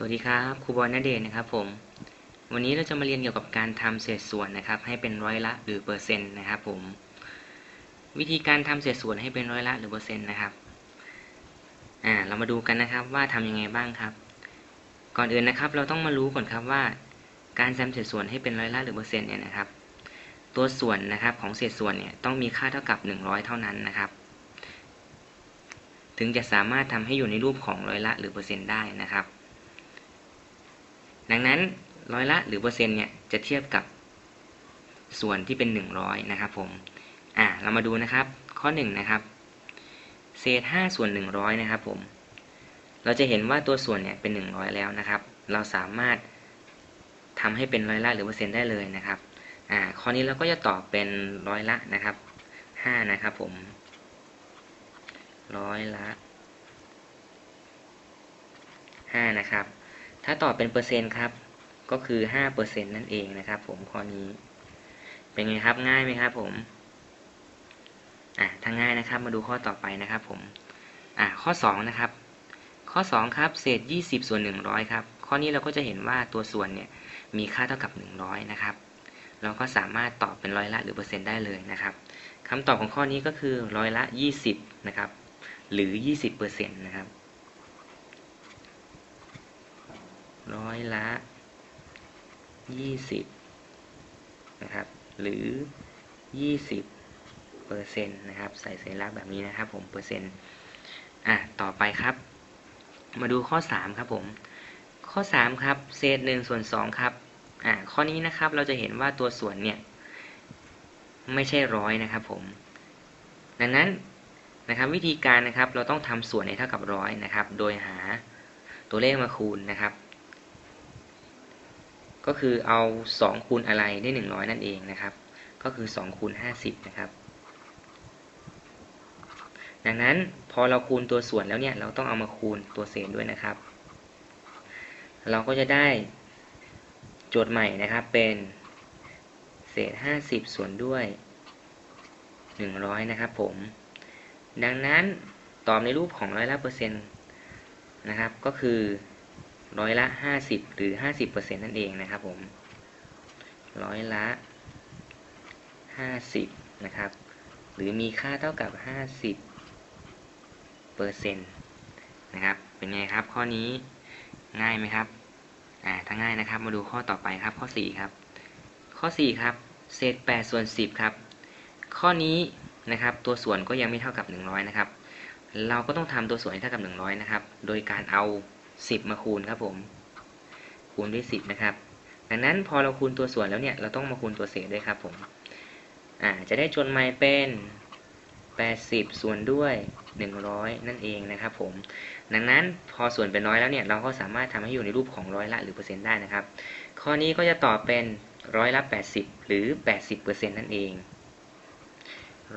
สวัสดีครับครูบอลนเดชน์นะครับผมวันนี้เราจะมาเรียนเกี่ยวกับการทำเศษส่วนนะครับ ให้เป็นร้อยละหรือเปอร์เซ็นต์นะครับผมวิธีการทำเศษส่วนให้เป็นร้อยละหรือเปอร์เซ็นต์นะครับอ่าเรามาดูกันนะครับว่าทำยังไงบ้างครับ ก่อนอื่นนะครับเราต้องมารู้ก่อนครับว่า การทำเศษส่วนให้เป็นร้อยละหรือเปอร์เซ็นต์เนี่ยนะครับ ตัวส่วนนะครับของเศษส่วนเนี่ยต้องมีค่าเท่ากับ 100 เท่านั้นนะครับ ถึงจะสามารถทำให้อยู่ในรูปของร้อยละหรือเปอร์เซ็นต์ได้นะครับ ดังนั้นร้อยละหรือเปอร์เซ็นต์เนี่ยจะเทียบกับส่วนที่เป็น 100 นะครับผม อ่าเรามาดูนะครับ ข้อ 1 นะครับ เศษ 5 ส่วน 100 นะครับผม เราจะเห็นว่าตัวส่วนเนี่ยเป็น 100 แล้วนะครับ เราสามารถทำให้เป็นร้อยละหรือเปอร์เซ็นต์ได้เลยนะครับ อ่า ข้อนี้เราก็จะตอบเป็นร้อยละนะครับ 5 นะครับผม ร้อยละ 5 นะครับ ถ้าตอบเป็นเปอร์เซ็นต์ครับ ก็คือ5เปอร์เซ็นต์นั่นเองนะครับผมข้อนี้ เป็นไงครับง่ายไหมครับผมอะถ้าง่ายนะครับมาดูข้อต่อไปนะครับผมอะข้อ 2 นะครับ ข้อ 2 ครับ เศษ 20 ส่วน 100 ครับ ข้อนี้เราก็จะเห็นว่าตัวส่วนเนี่ยมีค่าเท่ากับ 100 นะครับ เราก็สามารถตอบเป็นร้อยละหรือเปอร์เซ็นต์ได้เลยนะครับคำตอบของข้อนี้ก็คือร้อยละ 20 นะครับ หรือ 20เปอร์เซ็นต์นะครับ ร้อยละยี่สิบนะครับ หรือยี่สิบเปอร์เซ็นต์นะครับ ใส่สัญลักษณ์แบบนี้นะครับ ผมเปอร์เซ็นต์อะต่อไปครับ มาดูข้อสามครับผม ข้อสามครับ เศษหนึ่งส่วนสองครับอะข้อนี้นะครับเราจะเห็นว่าตัวส่วนเนี่ยไม่ใช่ร้อยนะครับผม ดังนั้นนะครับวิธีการนะครับเราต้องทำส่วนให้เท่ากับร้อยนะครับ โดยหาตัวเลขมาคูณนะครับ ก็คือเอา 2 คูณอะไรได้ 100 นั่นเองนะครับ ก็คือ 2 คูณ 50 นะครับ ดังนั้นพอเราคูณตัวส่วนแล้วเนี่ย เราต้องเอามาคูณตัวเศษด้วยนะครับ เราก็จะได้โจทย์ใหม่นะครับเป็นเศษ 50 ส่วนด้วย 100 นะครับผม ดังนั้นตอบในรูปของร้อยละเปอร์เซ็นต์นะครับ ก็คือ ร้อยละ 50 หรือ 50%นั่นเองนะครับผมร้อยละ 50 นะครับ หรือมีค่าเท่ากับ 50เปอร์เซ็นต์นะครับ เป็นไงครับ ข้อนี้ง่ายไหมครับ อ่า ถ้าง่ายนะครับ มาดูข้อต่อไปครับ ข้อ 4 ครับ ข้อ 4 ครับ เศษ8ส่วน 10 ครับ ข้อนี้นะครับ ตัวส่วนก็ยังไม่เท่ากับ 100 นะครับ เราก็ต้องทำตัวส่วนให้เท่ากับ 100 นะครับ โดยการเอา 10 มาคูณครับผม คูณด้วย 10 นะครับ ดังนั้นพอเราคูณตัวส่วนแล้วเนี่ย เราต้องมาคูณตัวเศษด้วยครับผม อ่า จะได้จนใหม่เป็น 80 ส่วนด้วย 100 นั่นเองนะครับผม ดังนั้นพอส่วนเป็นร้อยแล้วเนี่ย เราก็สามารถทำให้อยู่ในรูปของร้อยละหรือเปอร์เซ็นต์ได้นะครับ ข้อนี้ก็จะตอบเป็นร้อยละ 80 หรือ 80%นั่นเอง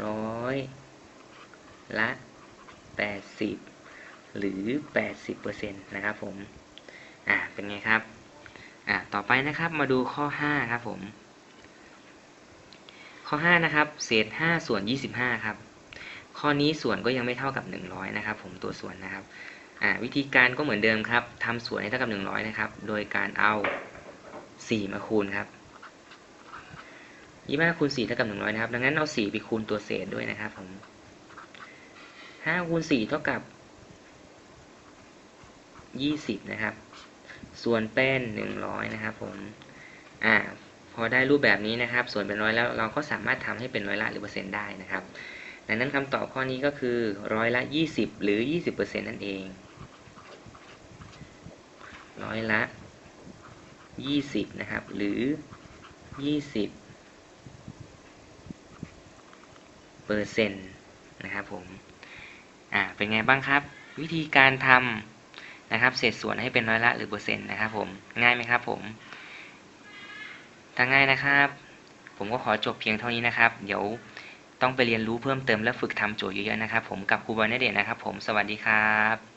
ร้อยละ 80 หรือ 80%นะครับผม อ่า เป็นไงครับ อ่า ต่อไปนะครับ มาดูข้อ 5 ครับผม ข้อ 5 นะครับ เศษ 5 ส่วน 25 ครับ ข้อนี้ส่วนก็ยังไม่เท่ากับ 100 นะครับ ผม ตัวส่วนนะครับ อ่า วิธีการก็เหมือนเดิมครับ ทำส่วนให้เท่ากับ 100 นะครับ โดยการเอา 4 มาคูณครับ25คูณ4เท่ากับ100นะครับ ดังนั้นเอา4ไปคูณตัวเศษด้วยนะครับผม5คูณ4เท่ากับ 20 นะครับ ส่วนเป็น 100 นะครับผม อ่า พอได้รูปแบบนี้นะครับ ส่วนเป็นร้อยแล้วเราก็สามารถทำให้เป็นร้อยละหรือเปอร์เซ็นต์ได้นะครับดังนั้นคำตอบข้อนี้ก็คือร้อยละ 20 หรือ 20%นั่นเอง ร้อยละ 20 นะครับ หรือ 20เปอร์เซ็นต์นะครับผม อ่า เป็นไงบ้างครับ วิธีการทำ นะครับเศษส่วนให้เป็นร้อยละหรือเปอร์เซ็นต์นะครับผมง่ายไหมครับผมถ้าง่ายนะครับ ผมก็ขอจบเพียงเท่านี้นะครับ เดี๋ยวต้องไปเรียนรู้เพิ่มเติมและฝึกทำโจทย์เยอะๆนะครับ ผมกับครูบอยนเดชน์นะครับ ผมสวัสดีครับ